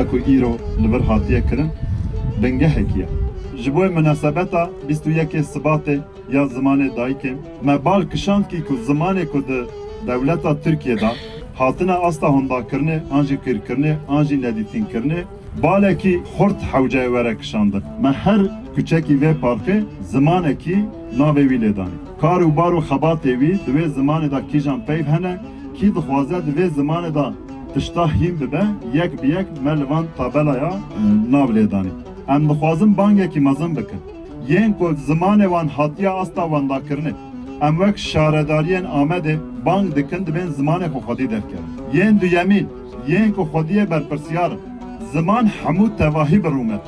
îro li vir hatiye kirin bingehekiye. Ji bo münasebeta 21 Sibatê ya zimanê dayikê me bal kişand ki ku zimanê ku di dewleta Tirkiyeda hatina asta hondakirinê an jî kêrkirinê an jî nedîtînkirinê balekî xort hewceyê were kişandin. Me her küçekî vê parkê zimanekî navê wî lêdanî. Kar û bar û xebatê wî di wê zimanê da kîjan peyv hene kî dixwaze di wê zimanê da tişta hîn bibe yek bi yek me li van tabelaya e, nav lêdanî. Em dixwazin bangekî mezin bikin. Yên ku zimanê wan hatiya asta wan da kirinê. Em wek şaredariyên Amedê bang dikin dibên zimanê xwe xwedî derkerin. Yên duyemîn, yên ku xwediyê berpirsiyarin. Ziman hemû tevahî bi rûmet.